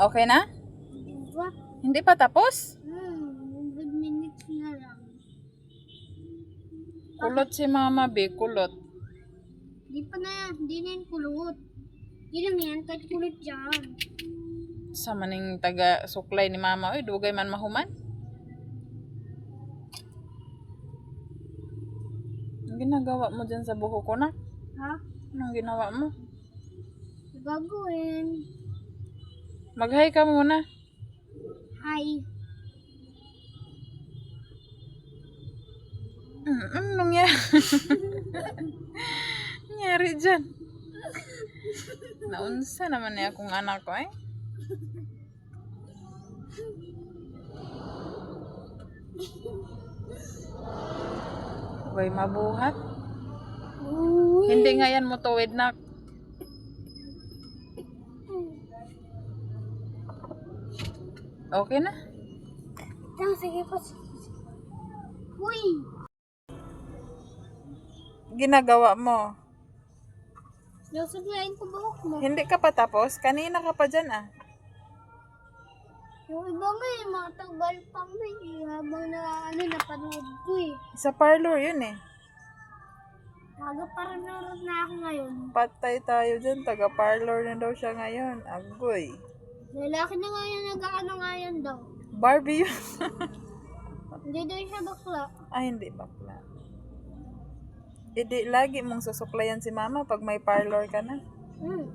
Okay na? Diba? Hindi pa tapos? Hmm, 100 minutes na lang. Kulot si mama, be. Kulot. Di pa na. Di na yan kulot. Di lang yan. Kahit kulot dyan. Sa maning taga suklay ni mama. Uy, dugay man mahuman. Ang ginagawa mo dyan sa buhok ko na? Ha? Anong ginawa mo? Gagawin. Mag-hi ka muna. Hi. Mm, ano nangyari? nangyari dyan? Naunsa naman niya akong anak ko eh. Boy, mabuhat. Uy. Hindi nga yan mo tuwid na. Okay na? Tang, sige po. Uy. Ginagawa mo. Nasaglayin ko buhok mo. Hindi ka pa tapos? Kanina ka pa dyan ah. Yung iba nga eh, mga tagbal pa nga eh. Habang na, ano, napanood ko eh. Sa parlor yun eh. Taga para naroon na ako ngayon. Patay tayo dyan. Taga-parlor na daw siya ngayon. Agoy. Lalaki na nga yan, nag-ano nga yan daw. Barbie yun. Hindi daw siya bakla. Ay, hindi bakla. Hindi, lagi mong susuklayan si mama pag may parlor ka na. Hmm.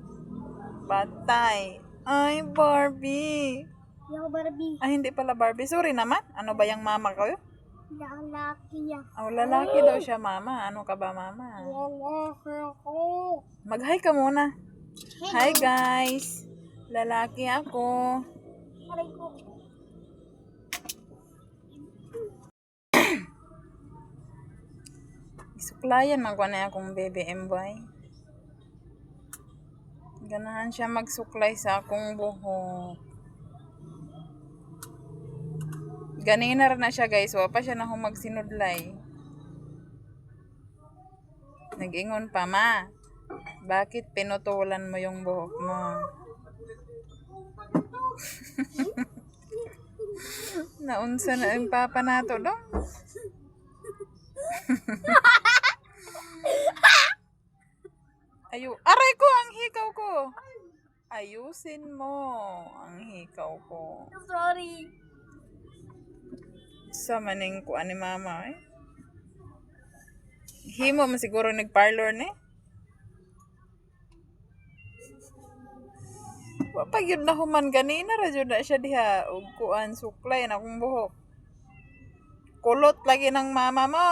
Patay. Ay, Barbie. Hindi ako Barbie. Ay, hindi pala Barbie. Sorry naman. Ano ba yung mama ko? Hindi ako laki yan. Oh, lalaki daw siya, mama. Ano ka ba, mama? Lalaki ako. Mag-hi ka muna. Hi, guys. Lalaki ako. Aray ko. Isuklayan man ko na akong BBM boy. Ganahan siya magsuklay sa akong buhok. Ganina na siya guys. Wa pa siya na magsinudlay. Nag-ingon pa ma. Bakit pinutulan mo yung buhok mo? Naunsa na ang papa nato dong. Ayu, aray ko ang hikaw ko. Ayusin mo ang hikaw ko. Sorry. Sa maning ko ani mama eh. Himo man siguro nag-parlor ni. Wa pa gyud na human ganina ra jud na siya diha ug kuan suklay na akong buhok. Kulot lagi ng mama mo.